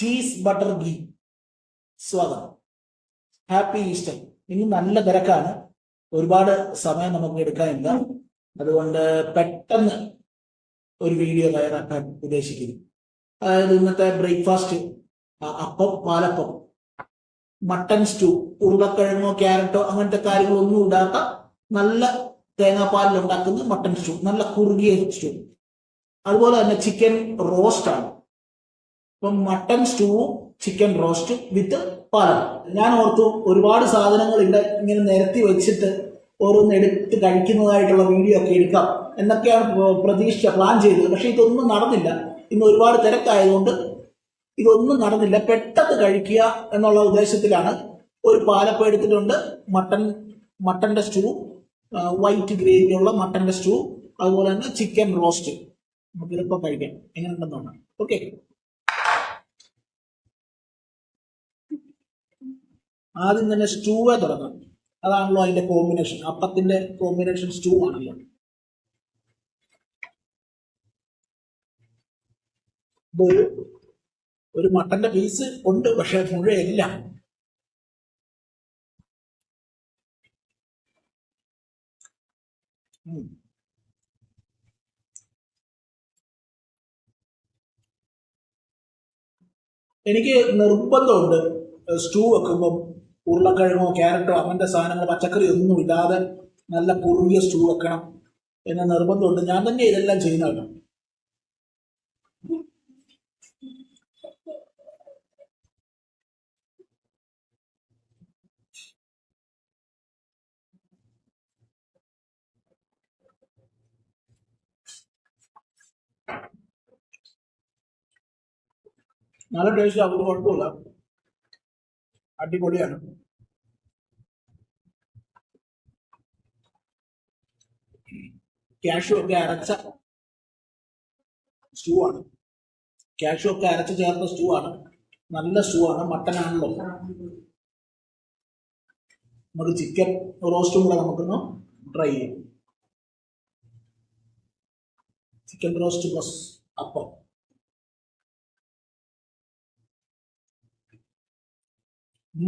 Cheese butter ghee സ്വാഗതം. Happy Easter ഇനി നല്ല തിരക്കാണ്. ഒരുപാട് സമയം നമുക്ക് എടുക്കാനില്ല അതുകൊണ്ട് പെട്ടെന്ന് ഒരു വീഡിയോ തയ്യാറാക്കാൻ ഉദ്ദേശിക്കുന്നു. അതായത് ഇന്നത്തെ breakfast appam palappam. Mutton stew ഉരുളക്കിഴങ്ങോ ക്യാരറ്റോ അങ്ങനത്തെ കാര്യങ്ങളൊന്നും ഇടാത്ത നല്ല തേങ്ങാപ്പാലിൽ ഉണ്ടാക്കുന്ന മട്ടൺ സ്റ്റൂ നല്ല കുറുകിയ സ്റ്റൂ അതുപോലെ തന്നെ ചിക്കൻ റോസ്റ്റ് ആണ്. ഇപ്പം മട്ടൺ സ്റ്റൂവും ചിക്കൻ റോസ്റ്റും വിത്ത് പാലകം ഞാൻ ഓർത്തു ഒരുപാട് സാധനങ്ങൾ ഇവിടെ ഇങ്ങനെ നിരത്തി വെച്ചിട്ട് ഓരോന്ന് എടുത്ത് കഴിക്കുന്നതായിട്ടുള്ള വീഡിയോ ഒക്കെ എടുക്കാം എന്നൊക്കെയാണ് പ്രതീക്ഷിച്ച പ്രതീക്ഷ പ്ലാൻ ചെയ്തത്. പക്ഷെ ഇതൊന്നും നടന്നില്ല. ഇന്ന് ഒരുപാട് തിരക്കായതുകൊണ്ട് ഇതൊന്നും നടന്നില്ല. പെട്ടെന്ന് കഴിക്കുക എന്നുള്ള ഉദ്ദേശത്തിലാണ് ഒരു പാലപ്പം എടുത്തിട്ടുണ്ട്. മട്ടൺ മട്ടന്റെ സ്റ്റൂ വൈറ്റ് ഗ്രേവിയുള്ള മട്ടന്റെ സ്റ്റൂ അതുപോലെ തന്നെ ചിക്കൻ റോസ്റ്റ് നമുക്ക് ഇതിപ്പോൾ കഴിക്കാം. എങ്ങനെ നോക്കാം. ഓക്കെ ആദ്യം തന്നെ സ്റ്റൂവേ തുടങ്ങാം അതാണല്ലോ അതിന്റെ കോമ്പിനേഷൻ അപ്പത്തിന്റെ കോമ്പിനേഷൻ സ്റ്റൂ ആണല്ലോ. ഇതൊരു ഒരു മട്ടന്റെ പീസ് ഉണ്ട് പക്ഷെ മുഴുവല്ല. എനിക്ക് നിർബന്ധമുണ്ട് സ്റ്റൂ വെക്കുമ്പം ഉരുളക്കിഴങ്ങോ ക്യാരറ്റോ അങ്ങനത്തെ സാധനങ്ങൾ പച്ചക്കറി ഒന്നും ഇല്ലാതെ നല്ല കുറുകിയ സ്റ്റൂ വെക്കണം എന്ന നിർബന്ധമുണ്ട്. ഞാൻ തന്നെ ഇതെല്ലാം ചെയ്യുന്നതാണ് നല്ല ടേസ്റ്റ് അവർക്ക് കുഴപ്പമില്ല അടിപൊളിയാണ്. ക്യാഷു ഒക്കെ അരച്ച സ്റ്റൂ ആണ്. ക്യാഷു ഒക്കെ അരച്ച് ചേർത്ത സ്റ്റൂ ആണ്. നല്ല സ്റ്റൂ ആണ്. മട്ടൻ ആണല്ലോ. നമുക്ക് ചിക്കൻ റോസ്റ്റും കൂടെ നമുക്കൊന്ന് ട്രൈ ചെയ്യാം. ചിക്കൻ റോസ്റ്റ് പ്ലസ് അപ്പം. ഈ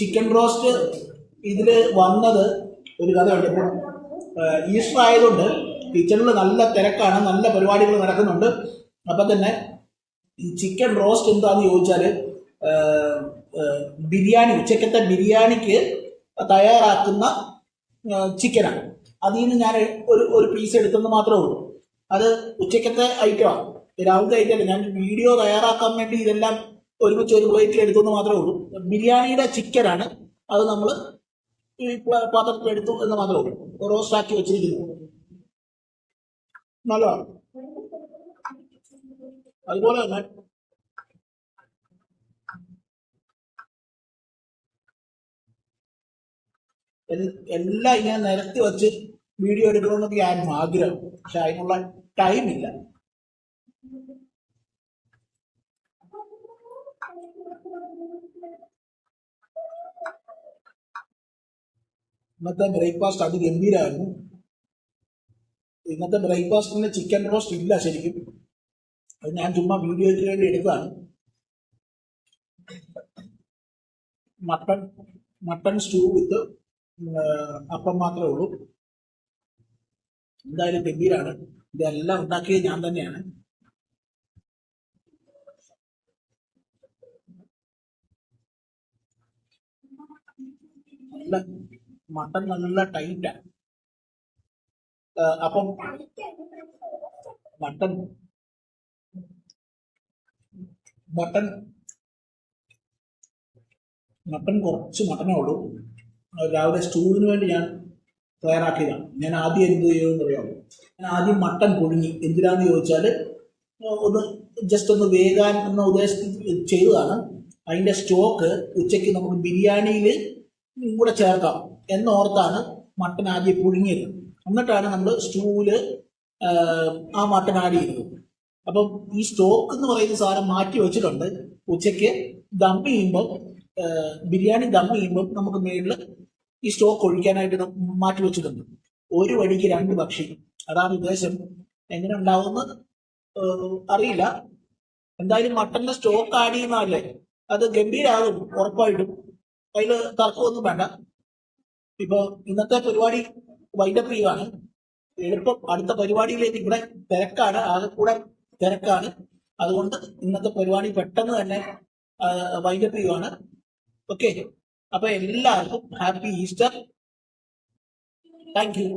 ചിക്കൻ റോസ്റ്റ് ഇതിൽ വന്നത് ഒരു കഥയുണ്ട് ഇപ്പം ഈസ്റ്റർ ആയതുകൊണ്ട് കിച്ചണിൽ നല്ല തിരക്കാണ് നല്ല പരിപാടികൾ നടക്കുന്നുണ്ട്. അപ്പം തന്നെ ഈ ചിക്കൻ റോസ്റ്റ് എന്താണെന്ന് ചോദിച്ചാൽ ബിരിയാണി ഉച്ചക്കത്തെ ബിരിയാണിക്ക് തയ്യാറാക്കുന്ന ചിക്കനാണ് അതിൽ നിന്ന് ഞാൻ ഒരു ഒരു പീസ് എടുത്തെന്ന് മാത്രമേ ഉള്ളൂ. അത് ഉച്ചക്കത്തെ ഐറ്റമാണ് രാവിലത്തെ ഐറ്റം ഞാൻ വീഡിയോ തയ്യാറാക്കാൻ വേണ്ടി ഇതെല്ലാം ഒരുമിച്ച് ഒരു പ്ലേറ്റിൽ എടുത്തെന്ന് മാത്രമേ ഉള്ളൂ. ബിരിയാണിയുടെ ചിക്കനാണ് അത് നമ്മൾ ഈ പാത്രത്തിൽ എടുത്തു എന്ന് മാത്രമേ ഉള്ളൂ. റോസ്റ്റ് ആക്കി വെച്ചിരിക്കുന്നു. നല്ലതാണ്. അതുപോലെ തന്നെ എല്ലാം ഇങ്ങനെ നിരത്തി വെച്ച് വീഡിയോ എടുക്കണമെന്നൊക്കെ ആയിരുന്നു ആഗ്രഹം. പക്ഷെ അതിനുള്ള ടൈം ഇല്ല. ഇന്നത്തെ ബ്രേക്ക്ഫാസ്റ്റ് അതിഗംഭീരമായിരുന്നു ഇന്നത്തെ ബ്രേക്ക്ഫാസ്റ്റിന് ചിക്കൻ റോസ്റ്റ് ഇല്ല ശരിക്കും. അത് ഞാൻ ചുമ്മാ വീഡിയോയ്ക്ക് വേണ്ടി എടുക്കുകയാണ്. മട്ടൺ മട്ടൺ സ്റ്റൂ വിത്ത് അപ്പം മാത്രമേ ഉള്ളൂ. എന്തായാലും ഗംഭീരാണ്. ഇതെല്ലാം ഉണ്ടാക്കിയത് ഞാൻ തന്നെയാണ്. നല്ല നല്ല ടൈറ്റാ. അപ്പം മട്ടൺ മട്ടൺ മട്ടൺ കുറച്ച് മട്ടനേ ഉള്ളൂ. രാവിലെ സ്റ്റൂവിന് വേണ്ടി ഞാൻ തയ്യാറാക്കിയതാണ്. ഞാൻ ആദ്യം എന്ത് ചെയ്യുമെന്ന് അറിയാമോ ഞാൻ ആദ്യം മട്ടൻ പുഴുങ്ങി. എന്തിനാന്ന് ചോദിച്ചാൽ ഒന്ന് ജസ്റ്റ് ഒന്ന് വേകാൻ എന്ന ഉദ്ദേശത്തിൽ ചെയ്തതാണ്. അതിന്റെ സ്റ്റോക്ക് ഉച്ചയ്ക്ക് നമുക്ക് ബിരിയാണിയിൽ കൂടെ ചേർക്കാം എന്നോർത്താണ് മട്ടൺ ആദ്യം പുഴുങ്ങിയത്. എന്നിട്ടാണ് നമ്മൾ സ്റ്റൂവിൽ ആ മട്ടൺ ആഡ് ചെയ്തത്. അപ്പം ഈ സ്റ്റോക്ക് എന്ന് പറയുന്ന സാധനം മാറ്റി വെച്ചിട്ടുണ്ട്. ഉച്ചയ്ക്ക് ദം ചെയ്യുമ്പോൾ ബിരിയാണി ദം ചെയ്യുമ്പോൾ നമുക്ക് മേളിൽ ഈ സ്റ്റോക്ക് ഒഴിക്കാനായിട്ട് നം- മാറ്റി വെച്ചിട്ടുണ്ട്. ഒരു വഴിക്ക് രണ്ട് പക്ഷി അതാണ് ഉദ്ദേശം. എങ്ങനെ ഉണ്ടാവുമെന്ന് അറിയില്ല. എന്തായാലും മട്ടന്റെ സ്റ്റോക്ക് ആഡ് ചെയ്യുന്നതല്ലേ? അത് ഗംഭീരാകും ഉറപ്പായിട്ടും. അതിൽ തർക്കമൊന്നും വേണ്ട. ഇപ്പൊ ഇന്നത്തെ പരിപാടി വൈൻഡപ്പ് ചെയ്യുവാണ്. എളുപ്പം അടുത്ത പരിപാടിയിലേക്ക് ഇവിടെ തിരക്കാണ്. ആകെ കൂടെ തിരക്കാണ്. അതുകൊണ്ട് ഇന്നത്തെ പരിപാടി പെട്ടെന്ന് തന്നെ വൈൻഡപ്പ് ചെയ്യുവാണ്. ഓക്കെ അപ്പൊ എല്ലാവർക്കും ഹാപ്പി ഈസ്റ്റർ. Thank you